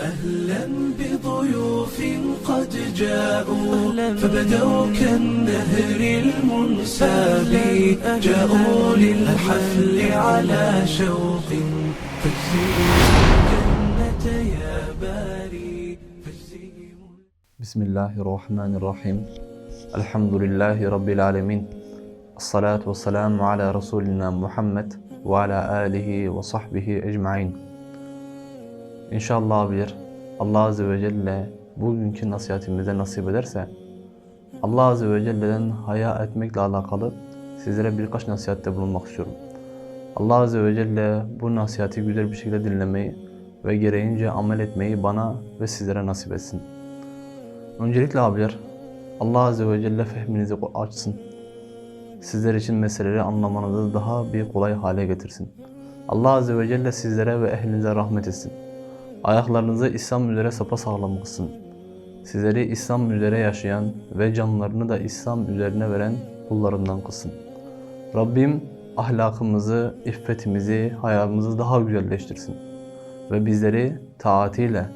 أهلا بضيوف قد جاءوا فبدوا كالنهر المنساب. جاءوا للحفل على شوق. فاجزئوا يا باري بسم الله الرحمن الرحيم. الحمد لله رب العالمين. الصلاة والسلام على رسولنا محمد وعلى آله وصحبه ecmaîn. İnşallah abiler Allah Azze ve Celle bugünkü nasihatimize nasip ederse Allah Azze ve Celle'den haya etmekle alakalı sizlere birkaç nasihatte bulunmak istiyorum. Allah Azze ve Celle bu nasihati güzel bir şekilde dinlemeyi ve gereğince amel etmeyi bana ve sizlere nasip etsin. Öncelikle abiler, Allah Azze ve Celle fehminizi açsın. Sizler için meseleleri anlamanızı daha bir kolay hale getirsin. Allah Azze ve Celle sizlere ve ehlinize rahmet etsin. Ayaklarınızı İslam üzere sapasağlam kılsın. Sizleri İslam üzere yaşayan ve canlarını da İslam üzerine veren kullarından kılsın. Rabbim ahlakımızı, iffetimizi, hayatımızı daha güzelleştirsin. Ve bizleri taatiyle,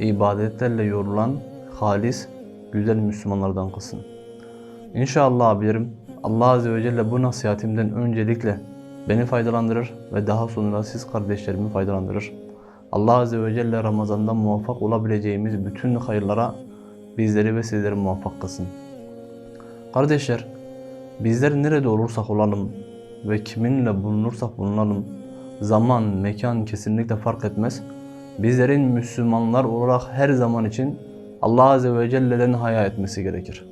ibadetlerle yorulan halis, güzel Müslümanlardan kılsın. İnşallah abilerim Allah Azze ve Celle bu nasihatimden öncelikle beni faydalandırır ve daha sonra siz kardeşlerimi faydalandırır. Allah Azze ve Celle Ramazan'da muvaffak olabileceğimiz bütün hayırlara bizleri ve sizleri muvaffak kılsın. Kardeşler, bizler nerede olursak olalım ve kiminle bulunursak bulunalım, zaman, mekan kesinlikle fark etmez. Bizlerin Müslümanlar olarak her zaman için Allah Azze ve Celle'den haya etmesi gerekir.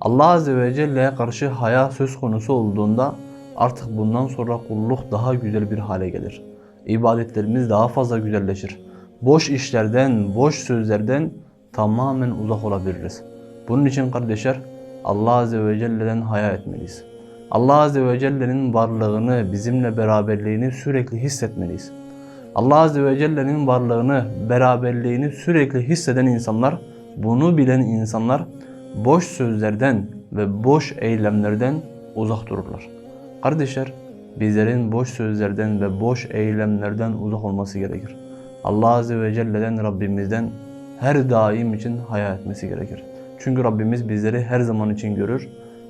Allah Azze ve Celle'ye karşı haya söz konusu olduğunda artık bundan sonra kulluk daha güzel bir hale gelir. İbadetlerimiz daha fazla güzelleşir. Boş işlerden, boş sözlerden tamamen uzak olabiliriz. Bunun için kardeşler Allah Azze ve Celle'den haya etmeliyiz. Allah Azze ve Celle'nin varlığını, bizimle beraberliğini sürekli hissetmeliyiz. Allah Azze ve Celle'nin varlığını, beraberliğini sürekli hisseden insanlar, bunu bilen insanlar boş sözlerden ve boş eylemlerden uzak dururlar. Kardeşler, bizlerin boş sözlerden ve boş eylemlerden uzak olması gerekir. Allah Azze ve Celle'den, Rabbimizden her daim için haya etmesi gerekir. Çünkü Rabbimiz bizleri her zaman için görür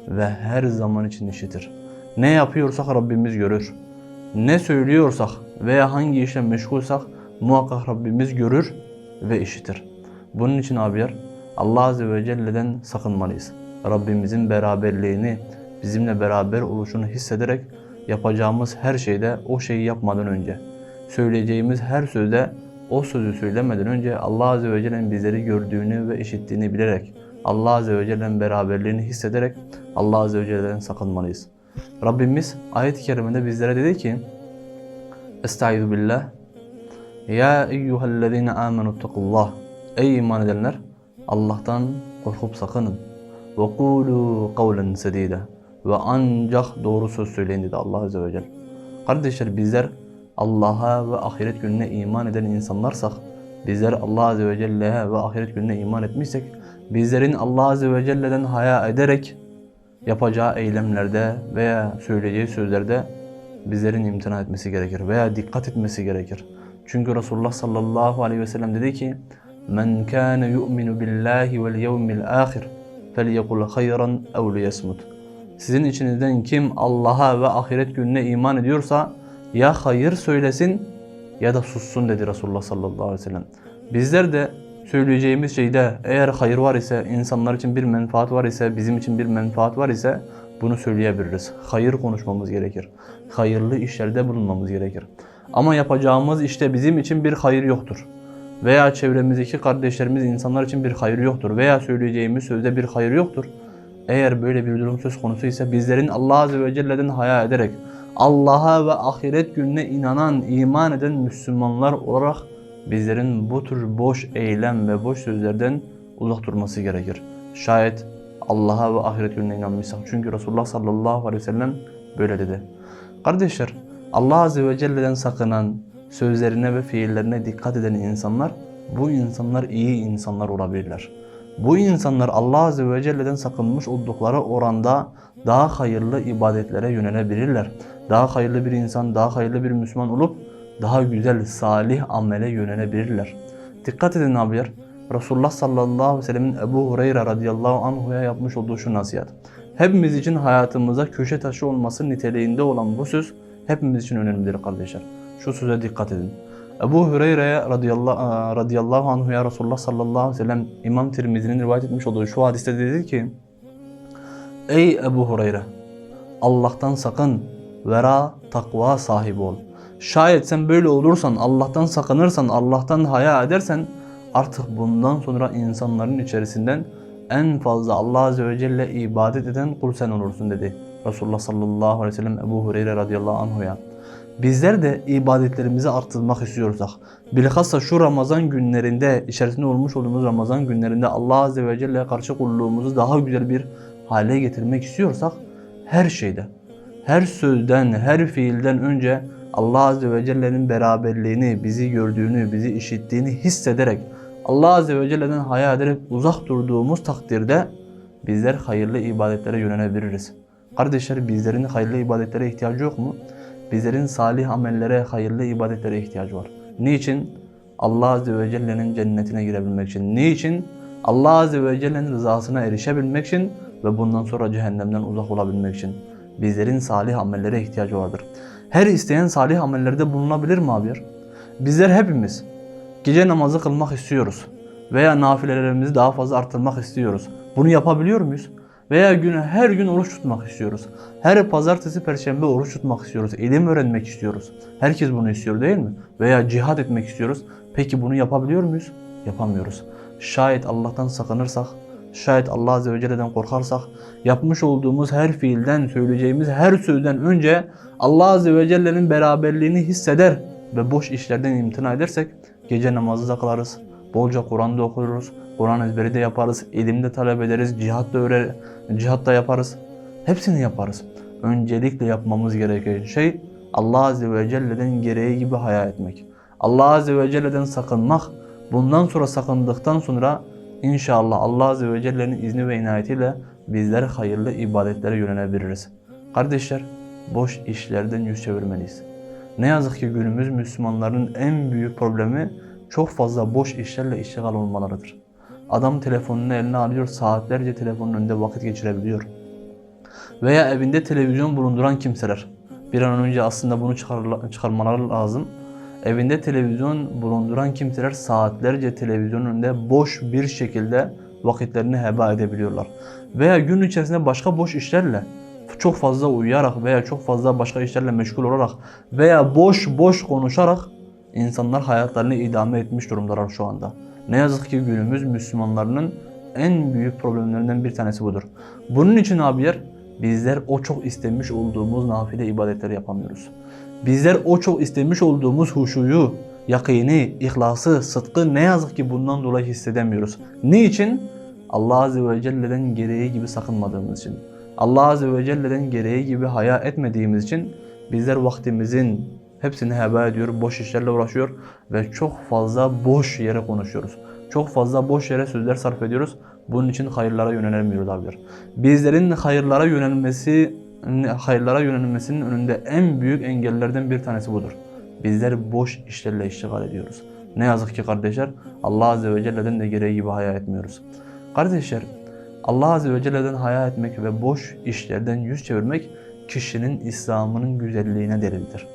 ve her zaman için işitir. Ne yapıyorsak Rabbimiz görür. Ne söylüyorsak veya hangi işle meşgulsak muhakkak Rabbimiz görür ve işitir. Bunun için abiler Allah Azze ve Celle'den sakınmalıyız. Rabbimizin beraberliğini, bizimle beraber oluşunu hissederek yapacağımız her şeyde o şeyi yapmadan önce, söyleyeceğimiz her sözde o sözü söylemeden önce Allah Azze ve Celle'nin bizleri gördüğünü ve işittiğini bilerek, Allah Azze ve Celle'nin beraberliğini hissederek Allah Azze ve Celle'den sakınmalıyız. Rabbimiz ayet-i kerimede bizlere dedi ki, Estaizu billah, Ya eyyühellezine amenu tekullah, Ey iman edenler, Allah'tan korkup sakının. Ve kulu kavlen sedide. Ve ancak doğru söz söyleyin dedi Allah Azze ve Celle. Kardeşler bizler Allah'a ve ahiret gününe iman eden insanlarsak, bizler Allah Azze ve Celle'ye ve ahiret gününe iman etmişsek, bizlerin Allah Azze ve Celle'den haya ederek yapacağı eylemlerde veya söyleyeceği sözlerde bizlerin imtina etmesi gerekir veya dikkat etmesi gerekir. Çünkü Resulullah sallallahu aleyhi ve sellem dedi ki, Men kana yu'minu billahi vel yevmil ahir felyekul hayran ev liyesmut. Sizin içinizden kim Allah'a ve ahiret gününe iman ediyorsa ya hayır söylesin ya da sussun dedi Resulullah sallallahu aleyhi ve sellem. Bizler de söyleyeceğimiz şeyde eğer hayır var ise, insanlar için bir menfaat var ise, bizim için bir menfaat var ise bunu söyleyebiliriz. Hayır konuşmamız gerekir. Hayırlı işlerde bulunmamız gerekir. Ama yapacağımız işte bizim için bir hayır yoktur veya çevremizdeki kardeşlerimiz insanlar için bir hayır yoktur veya söyleyeceğimiz sözde bir hayır yoktur. Eğer böyle bir durum söz konusu ise bizlerin Allah Azze ve Celle'den haya ederek Allah'a ve ahiret gününe inanan, iman eden Müslümanlar olarak bizlerin bu tür boş eylem ve boş sözlerden uzak durması gerekir. Şayet Allah'a ve ahiret gününe inanmışsak. Çünkü Resulullah sallallahu aleyhi ve sellem böyle dedi. Kardeşler, Allah Azze ve Celle'den sakınan, sözlerine ve fiillerine dikkat eden insanlar, bu insanlar iyi insanlar olabilirler. Bu insanlar Allah Azze ve Celle'den sakınmış oldukları oranda daha hayırlı ibadetlere yönelebilirler. Daha hayırlı bir insan, daha hayırlı bir Müslüman olup daha güzel, salih amele yönelebilirler. Dikkat edin abiler. Resulullah sallallahu aleyhi ve sellemin Ebu Hureyre radıyallahu anhu'ya yapmış olduğu şu nasihat. Hepimiz için hayatımıza köşe taşı olması niteliğinde olan bu söz hepimiz için önemlidir kardeşler. Şu söze dikkat edin. Ebu Hureyre radıyallahu, radıyallahu anhu'ya Resulullah sallallahu aleyhi ve sellem İmam Tirmizi'nin rivayet etmiş olduğu şu hadiste dedi ki Ey Ebu Hureyre! Allah'tan sakın, vera, takva sahibi ol. Şayet sen böyle olursan, Allah'tan sakınırsan, Allah'tan haya edersen artık bundan sonra insanların içerisinden en fazla Allah Azze ve Celle ibadet eden kul sen olursun dedi. Resulullah sallallahu aleyhi ve sellem Ebu Hureyre radıyallahu anhuya. Bizler de ibadetlerimizi arttırmak istiyorsak, bilhassa şu Ramazan günlerinde, içerisinde olmuş olduğumuz Ramazan günlerinde Allah Azze ve Celle'ye karşı kulluğumuzu daha güzel bir hale getirmek istiyorsak, her şeyde, her sözden, her fiilden önce Allah Azze ve Celle'nin beraberliğini, bizi gördüğünü, bizi işittiğini hissederek, Allah Azze ve Celle'den haya ederek uzak durduğumuz takdirde bizler hayırlı ibadetlere yönelebiliriz. Kardeşler bizlerin hayırlı ibadetlere ihtiyacı yok mu? Bizlerin salih amellere, hayırlı ibadetlere ihtiyacı var. Niçin? Allah Azze ve Celle'nin cennetine girebilmek için. Niçin? Allah Azze ve Celle'nin rızasına erişebilmek için ve bundan sonra cehennemden uzak olabilmek için. Bizlerin salih amellere ihtiyacı vardır. Her isteyen salih amellerde bulunabilir mi abiler? Bizler hepimiz gece namazı kılmak istiyoruz veya nafilelerimizi daha fazla arttırmak istiyoruz. Bunu yapabiliyor muyuz? Veya günü her gün oruç tutmak istiyoruz. Her pazartesi, perşembe oruç tutmak istiyoruz. İlim öğrenmek istiyoruz. Herkes bunu istiyor değil mi? Veya cihad etmek istiyoruz. Peki bunu yapabiliyor muyuz? Yapamıyoruz. Şayet Allah'tan sakınırsak, şayet Allah Azze ve Celle'den korkarsak, yapmış olduğumuz her fiilden, söyleyeceğimiz her sözden önce Allah Azze ve Celle'nin beraberliğini hisseder ve boş işlerden imtina edersek gece namazı da kılarız, bolca Kur'an da okuruz, Kur'an ezberi de yaparız, ilim de talep ederiz, cihat da öğre, cihat da yaparız. Hepsini yaparız. Öncelikle yapmamız gereken şey Allah Azze ve Celle'den gereği gibi haya etmek. Allah Azze ve Celle'den sakınmak. Bundan sonra sakındıktan sonra inşallah Allah Azze ve Celle'nin izni ve inayetiyle bizler hayırlı ibadetlere yönelebiliriz. Kardeşler, boş işlerden yüz çevirmeliyiz. Ne yazık ki günümüz Müslümanların en büyük problemi çok fazla boş işlerle iştigal olmalarıdır. Adam telefonunu eline alıyor, saatlerce telefonun önünde vakit geçirebiliyor. Veya evinde televizyon bulunduran kimseler. Bir an önce aslında bunu çıkar, çıkarmaları lazım. Evinde televizyon bulunduran kimseler saatlerce televizyonun önünde boş bir şekilde vakitlerini heba edebiliyorlar. Veya gün içerisinde başka boş işlerle çok fazla uyuyarak veya çok fazla başka işlerle meşgul olarak veya boş boş konuşarak insanlar hayatlarını idame etmiş durumdalar şu anda. Ne yazık ki günümüz Müslümanlarının en büyük problemlerinden bir tanesi budur. Bunun için abiler bizler o çok istemiş olduğumuz nafile ibadetleri yapamıyoruz. Bizler o çok istemiş olduğumuz huşuyu, yakini, ihlası, sıdkı ne yazık ki bundan dolayı hissedemiyoruz. Niçin? Allah Azze ve Celle'den gereği gibi sakınmadığımız için. Allah Azze ve Celle'den gereği gibi haya etmediğimiz için bizler vaktimizin hepsini heba ediyor, boş işlerle uğraşıyor ve çok fazla boş yere konuşuyoruz. Çok fazla boş yere sözler sarf ediyoruz. Bunun için hayırlara yönelemiyoruz abiler. Bizlerin hayırlara yönelmesi, hayırlara yönelmesinin önünde en büyük engellerden bir tanesi budur. Bizler boş işlerle iştigal ediyoruz. Ne yazık ki kardeşler Allah Azze ve Celle'den de gereği gibi haya etmiyoruz. Kardeşler Allah Azze ve Celle'den haya etmek ve boş işlerden yüz çevirmek kişinin İslam'ının güzelliğine delildir.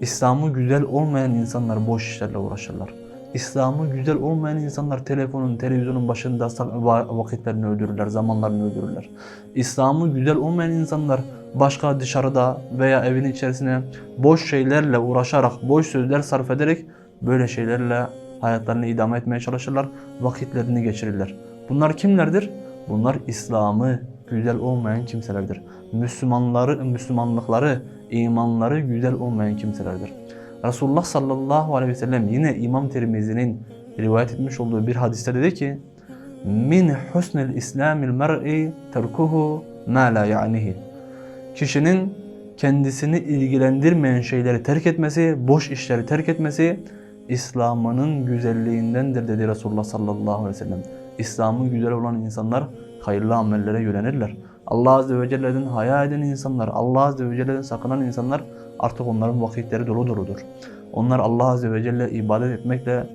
İslam'ı güzel olmayan insanlar boş işlerle uğraşırlar. İslam'ı güzel olmayan insanlar telefonun, televizyonun başında vakitlerini öldürürler, zamanlarını öldürürler. İslam'ı güzel olmayan insanlar başka dışarıda veya evin içerisine boş şeylerle uğraşarak, boş sözler sarf ederek böyle şeylerle hayatlarını idame etmeye çalışırlar, vakitlerini geçirirler. Bunlar kimlerdir? Bunlar İslam'ı güzel olmayan kimselerdir. Müslümanları, Müslümanlıkları, imanları güzel olmayan kimselerdir. Resulullah sallallahu aleyhi ve sellem yine İmam Tirmizi'nin rivayet etmiş olduğu bir hadiste dedi ki min husnil islamil mer'i terkuhu ma la ya'nihi. Kişinin kendisini ilgilendirmeyen şeyleri terk etmesi, boş işleri terk etmesi İslam'ının güzelliğindendir dedi Resulullah sallallahu aleyhi ve sellem. İslam'ı güzel olan insanlar hayırlı amellere yönelirler. Allah Azze ve Celle'den haya eden insanlar, Allah Azze ve Celle'den sakınan insanlar artık onların vakitleri dolu doludur. Onlar Allah Azze ve Celle ibadet etmekle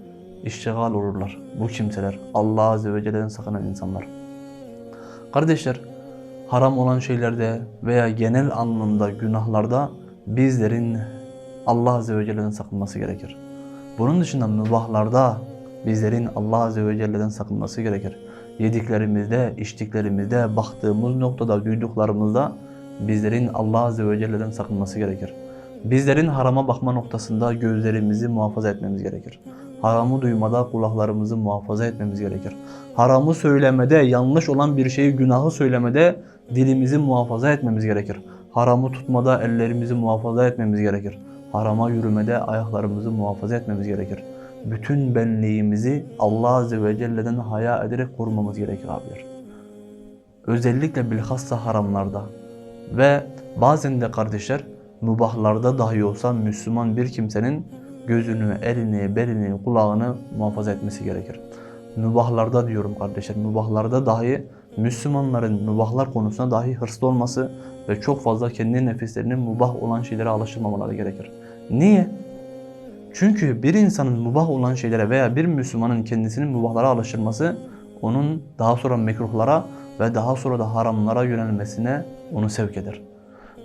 iştigal olurlar. Bu kimseler Allah Azze ve Celle'den sakınan insanlar. Kardeşler, haram olan şeylerde veya genel anlamda günahlarda bizlerin Allah Azze ve Celle'den sakınması gerekir. Bunun dışında mübahlarda bizlerin Allah Azze ve Celle'den sakınması gerekir. Yediklerimizde, içtiklerimizde, baktığımız noktada, duyduklarımızda bizlerin Allah Azze ve Celle'den sakınması gerekir. Bizlerin harama bakma noktasında gözlerimizi muhafaza etmemiz gerekir. Haramı duymada kulaklarımızı muhafaza etmemiz gerekir. Haramı söylemede, yanlış olan bir şeyi, günahı söylemede dilimizi muhafaza etmemiz gerekir. Haramı tutmada ellerimizi muhafaza etmemiz gerekir. Harama yürümede ayaklarımızı muhafaza etmemiz gerekir. Bütün benliğimizi Allah Azze ve Celle'den haya ederek korumamız gerekir abiler. Özellikle bilhassa haramlarda ve bazen de kardeşler mübahlarda dahi olsa Müslüman bir kimsenin gözünü, elini, belini, kulağını muhafaza etmesi gerekir. Mübahlarda diyorum kardeşler, mübahlarda dahi Müslümanların mübahlar konusunda dahi hırslı olması ve çok fazla kendi nefislerinin mübah olan şeylere alıştırmamaları gerekir. Niye? Çünkü bir insanın mübah olan şeylere veya bir Müslümanın kendisinin mübahlara alıştırması onun daha sonra mekruhlara ve daha sonra da haramlara yönelmesine onu sevk eder.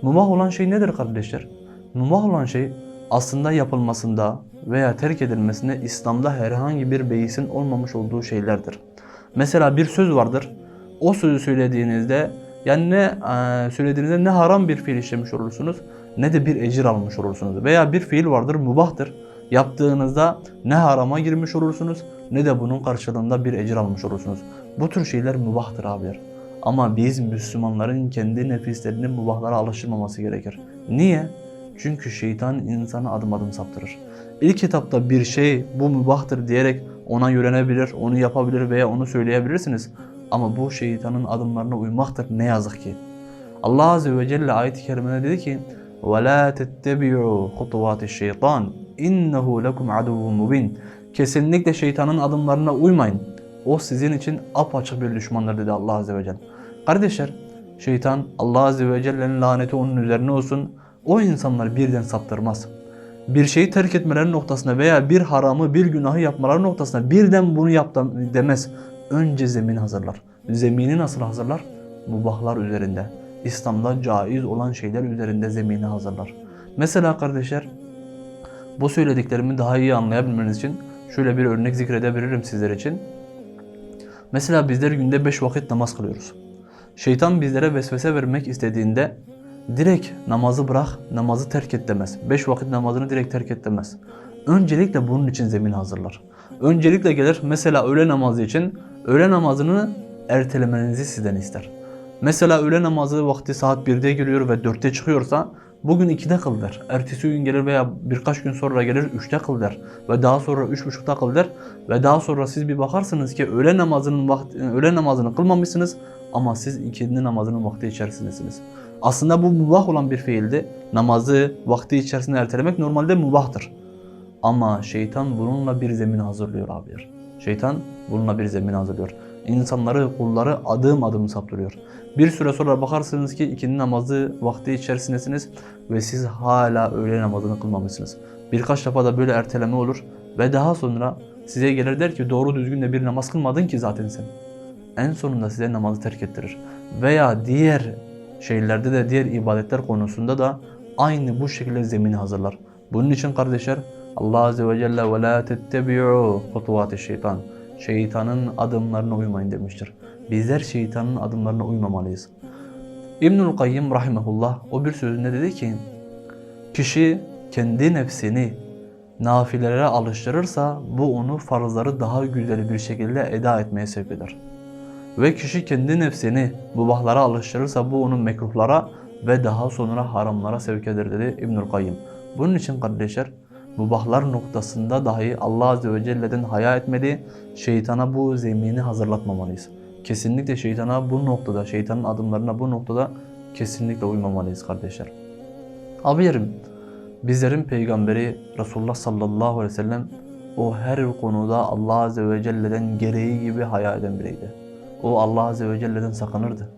Mübah olan şey nedir kardeşler? Mübah olan şey aslında yapılmasında veya terk edilmesinde İslam'da herhangi bir beisin olmamış olduğu şeylerdir. Mesela bir söz vardır. O sözü söylediğinizde yani ne e, söylediğinizde ne haram bir fiil işlemiş olursunuz ne de bir ecir almış olursunuz. Veya bir fiil vardır mubahtır Yaptığınızda ne harama girmiş olursunuz ne de bunun karşılığında bir ecir almış olursunuz. Bu tür şeyler mubahtır abiler. Ama biz Müslümanların kendi nefislerinin mubahlara alıştırmaması gerekir. Niye? Çünkü şeytan insanı adım adım saptırır. İlk etapta bir şey bu mübahtır diyerek ona yönenebilir, onu yapabilir veya onu söyleyebilirsiniz. Ama bu şeytanın adımlarına uymaktır ne yazık ki. Allah Azze ve Celle ayet-i kerimede dedi ki وَلَا تَتَّبِعُوا خُطُوَاتِ الشَّيْطَانِ innehu lekum aduvun mubin. Kesinlikle şeytanın adımlarına uymayın. O sizin için apaçık bir düşmandır dedi Allah Azze ve Celle. Kardeşler şeytan Allah Azze ve Celle'nin laneti onun üzerine olsun. O insanlar birden saptırmaz. Bir şeyi terk etmeleri noktasına veya bir haramı bir günahı yapmaları noktasına birden bunu yap demez. Önce zemin hazırlar. Zemini nasıl hazırlar? Mubahlar üzerinde. İslam'da caiz olan şeyler üzerinde zemini hazırlar. Mesela kardeşler bu söylediklerimi daha iyi anlayabilmeniz için şöyle bir örnek zikredebilirim sizler için. Mesela bizler günde beş vakit namaz kılıyoruz. Şeytan bizlere vesvese vermek istediğinde direkt namazı bırak, namazı terk et demez. Beş vakit namazını direkt terk et demez. Öncelikle bunun için zemin hazırlar. Öncelikle gelir mesela öğle namazı için öğle namazını ertelemenizi sizden ister. Mesela öğle namazı vakti saat 1'de giriyor ve 4'te çıkıyorsa bugün 2'de kıl der. Ertesi gün gelir veya birkaç gün sonra gelir 3'te kıl der. Ve daha sonra 3.30'da kıl der. Ve daha sonra siz bir bakarsınız ki öğle namazının vakti, öğle namazını kılmamışsınız ama siz ikindi namazının vakti içerisindesiniz. Aslında bu mubah olan bir fiildi. Namazı vakti içerisinde ertelemek normalde mubahtır. Ama şeytan bununla bir zemin hazırlıyor abiler. Şeytan bununla bir zemin hazırlıyor. İnsanları, kulları adım adım saptırıyor. Bir süre sonra bakarsınız ki ikindi namazı vakti içerisindesiniz ve siz hala öğle namazını kılmamışsınız. Birkaç defa da böyle erteleme olur ve daha sonra size gelir der ki doğru düzgün de bir namaz kılmadın ki zaten sen. En sonunda size namazı terk ettirir. Veya diğer şeylerde de diğer ibadetler konusunda da aynı bu şekilde zemini hazırlar. Bunun için kardeşler Allah Azze ve Celle ve la tettebi'u hutuvati şeytan. Şeytanın adımlarına uymayın demiştir. Bizler şeytanın adımlarına uymamalıyız. İbnül Kayyim rahimehullah o bir sözünde dedi ki kişi kendi nefsini nafilelere alıştırırsa bu onu farzları daha güzel bir şekilde eda etmeye sevk eder. Ve kişi kendi nefsini mubahlara alıştırırsa bu onun mekruhlara ve daha sonra haramlara sevk eder dedi İbnül Kayyim. Bunun için kardeşler mubahlar noktasında dahi Allah Azze ve Celle'den haya etmeli, şeytana bu zemini hazırlatmamalıyız. Kesinlikle şeytana bu noktada, şeytanın adımlarına bu noktada kesinlikle uymamalıyız kardeşler. Abilerim, bizlerin peygamberi Resulullah sallallahu aleyhi ve sellem o her konuda Allah Azze ve Celle'den gereği gibi haya eden biriydi. O Allah Azze ve Celle'den sakınırdı.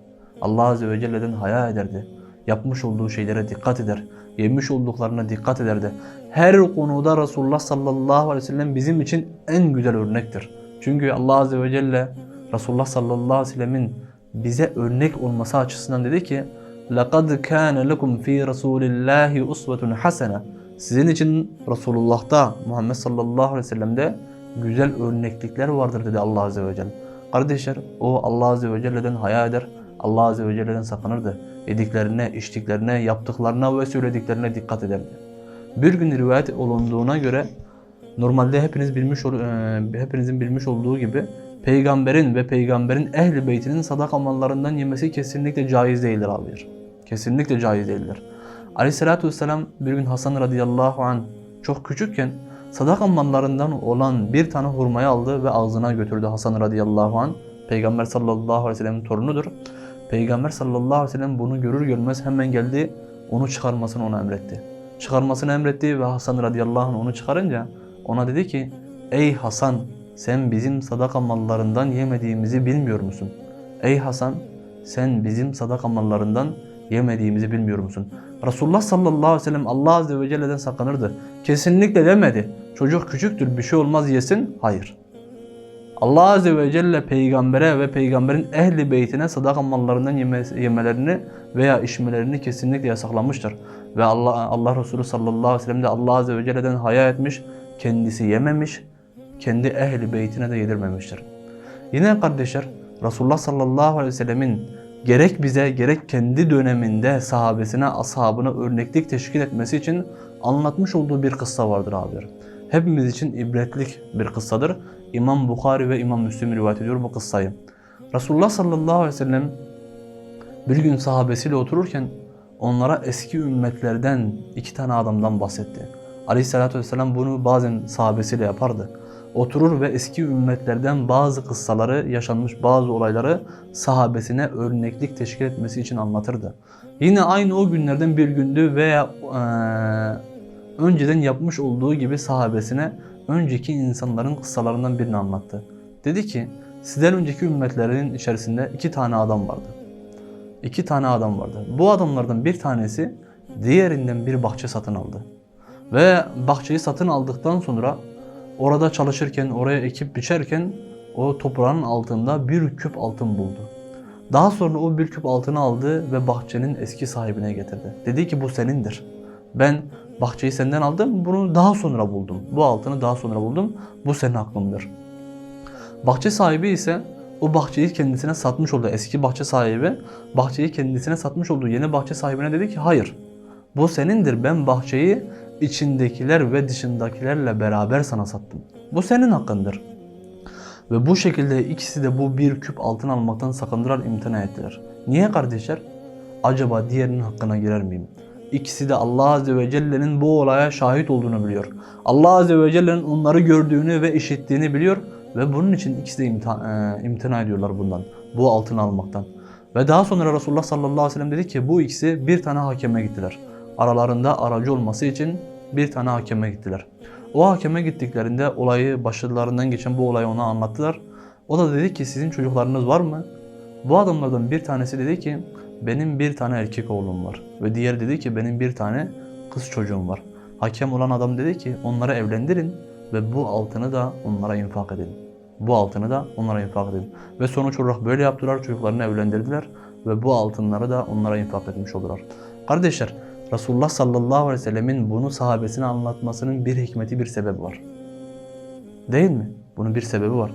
Allah Azze ve Celle'den haya ederdi. Yapmış olduğu şeylere dikkat eder Yemiş olduklarına dikkat ederdi. Her konuda Resulullah sallallahu aleyhi ve sellem bizim için en güzel örnektir. Çünkü Allah azze ve celle Resulullah sallallahu aleyhi ve sellemin bize örnek olması açısından dedi ki لَقَدْ كَانَ لَكُمْ ف۪ي رَسُولِ اللّٰهِ اُسْوَةٌ حَسَنَةٌ Sizin için Resulullah'ta Muhammed sallallahu aleyhi ve sellem'de güzel örneklikler vardır dedi Allah azze ve celle. Kardeşler o Allah azze ve celle'den haya eder. Allah azze ve celle'den sakınırdı. Yediklerine, içtiklerine, yaptıklarına ve söylediklerine dikkat ederdi. Bir gün rivayet olunduğuna göre normalde hepiniz bilmiş hepinizin bilmiş olduğu gibi peygamberin ve peygamberin ehli beytinin sadaka mallarından yemesi kesinlikle caiz değildir abiler. Kesinlikle caiz değildir. Aleyhissalatü vesselam bir gün Hasan radıyallahu an çok küçükken sadaka mallarından olan bir tane hurmayı aldı ve ağzına götürdü Hasan radıyallahu an. Peygamber sallallahu aleyhi ve sellem'in torunudur. Peygamber sallallahu aleyhi ve sellem bunu görür görmez hemen geldi onu çıkarmasını ona emretti. Çıkarmasını emretti ve Hasan radıyallahu anh onu çıkarınca ona dedi ki Ey Hasan sen bizim sadaka mallarından yemediğimizi bilmiyor musun? Ey Hasan sen bizim sadaka mallarından yemediğimizi bilmiyor musun? Resulullah sallallahu aleyhi ve sellem Allah azze ve celle'den sakınırdı. Kesinlikle demedi. Çocuk küçüktür bir şey olmaz yesin. Hayır. Allah azze ve celle peygambere ve peygamberin ehli beytine sadaka mallarından yeme- yemelerini veya içmelerini kesinlikle yasaklamıştır. Ve Allah Allah Resulü sallallahu aleyhi ve sellem de Allah azze ve celle'den haya etmiş, kendisi yememiş, kendi ehli beytine de yedirmemiştir. Yine kardeşler Resulullah sallallahu aleyhi ve sellemin gerek bize gerek kendi döneminde sahabesine, ashabına örneklik teşkil etmesi için anlatmış olduğu bir kıssa vardır abiler. Hepimiz için ibretlik bir kıssadır. İmam Bukhari ve İmam Müslim rivayet ediyor bu kıssayı. Resulullah sallallahu aleyhi ve sellem bir gün sahabesiyle otururken onlara eski ümmetlerden iki tane adamdan bahsetti. Aleyhissalatü vesselam bunu bazen sahabesiyle yapardı. Oturur ve eski ümmetlerden bazı kıssaları, yaşanmış bazı olayları sahabesine örneklik teşkil etmesi için anlatırdı. Yine aynı o günlerden bir gündü veya eee, önceden yapmış olduğu gibi sahabesine önceki insanların kıssalarından birini anlattı. Dedi ki, sizden önceki ümmetlerin içerisinde iki tane adam vardı. İki tane adam vardı. Bu adamlardan bir tanesi diğerinden bir bahçe satın aldı. Ve bahçeyi satın aldıktan sonra orada çalışırken, oraya ekip biçerken o toprağın altında bir küp altın buldu. Daha sonra o bir küp altını aldı ve bahçenin eski sahibine getirdi. Dedi ki bu senindir. Ben bahçeyi senden aldım, bunu daha sonra buldum. Bu altını daha sonra buldum, bu senin hakkındır. Bahçe sahibi ise o bahçeyi kendisine satmış olduğu eski bahçe sahibi bahçeyi kendisine satmış olduğu yeni bahçe sahibine dedi ki hayır bu senindir ben bahçeyi içindekiler ve dışındakilerle beraber sana sattım. Bu senin hakkındır. Ve bu şekilde ikisi de bu bir küp altın almaktan sakındılar, imtina ettiler. Niye kardeşler? Acaba diğerinin hakkına girer miyim? İkisi de Allah Azze ve Celle'nin bu olaya şahit olduğunu biliyor. Allah Azze ve Celle'nin onları gördüğünü ve işittiğini biliyor. Ve bunun için ikisi de imtina, e, imtina ediyorlar bundan. Bu altını almaktan. Ve daha sonra Resulullah sallallahu aleyhi ve sellem dedi ki bu ikisi bir tane hakeme gittiler. Aralarında aracı olması için bir tane hakeme gittiler. O hakeme gittiklerinde olayı başlarından geçen bu olayı ona anlattılar. O da dedi ki sizin çocuklarınız var mı? Bu adamlardan bir tanesi dedi ki benim bir tane erkek oğlum var. Ve diğer dedi ki benim bir tane kız çocuğum var. Hakem olan adam dedi ki onları evlendirin ve bu altını da onlara infak edin. Bu altını da onlara infak edin. Ve sonuç olarak böyle yaptılar. Çocuklarını evlendirdiler ve bu altınları da onlara infak etmiş oldular. Kardeşler Resulullah sallallahu aleyhi ve sellemin bunu sahabesine anlatmasının bir hikmeti, bir sebebi var. Değil mi? Bunun bir sebebi var.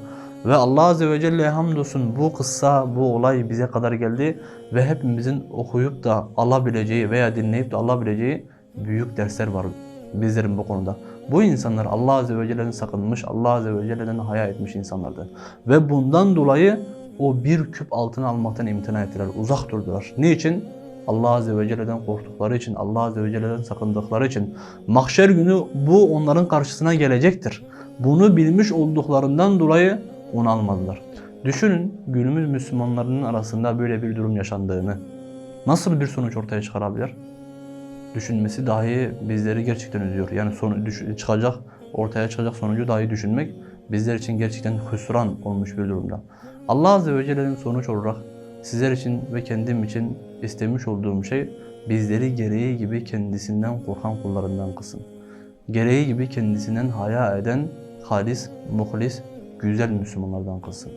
Ve Allah Azze ve Celle'ye hamdolsun bu kıssa, bu olay bize kadar geldi ve hepimizin okuyup da alabileceği veya dinleyip de alabileceği büyük dersler var bizlerin bu konuda. Bu insanlar Allah Azze ve Celle'den sakınmış, Allah Azze ve Celle'den haya etmiş insanlardı. Ve bundan dolayı o bir küp altını almaktan imtina ettiler, uzak durdular. Niçin? Allah Azze ve Celle'den korktukları için, Allah Azze ve Celle'den sakındıkları için. Mahşer günü bu onların karşısına gelecektir. Bunu bilmiş olduklarından dolayı onu almadılar. Düşünün günümüz Müslümanlarının arasında böyle bir durum yaşandığını. Nasıl bir sonuç ortaya çıkarabilir? Düşünmesi dahi bizleri gerçekten üzüyor. Yani sonu, çıkacak, ortaya çıkacak sonucu dahi düşünmek bizler için gerçekten hüsran olmuş bir durumda. Allah Azze ve Celle'nin sonuç olarak Sizler için ve kendim için istemiş olduğum şey bizleri gereği gibi kendisinden korkan kullarından kılsın. Gereği gibi kendisinden haya eden halis, muhlis, güzel Müslümanlardan kılsın.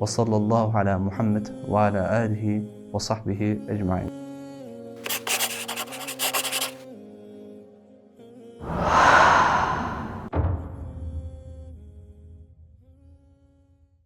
Ve sallallahu ala Muhammed ve ala alihi ve sahbihi ecmain.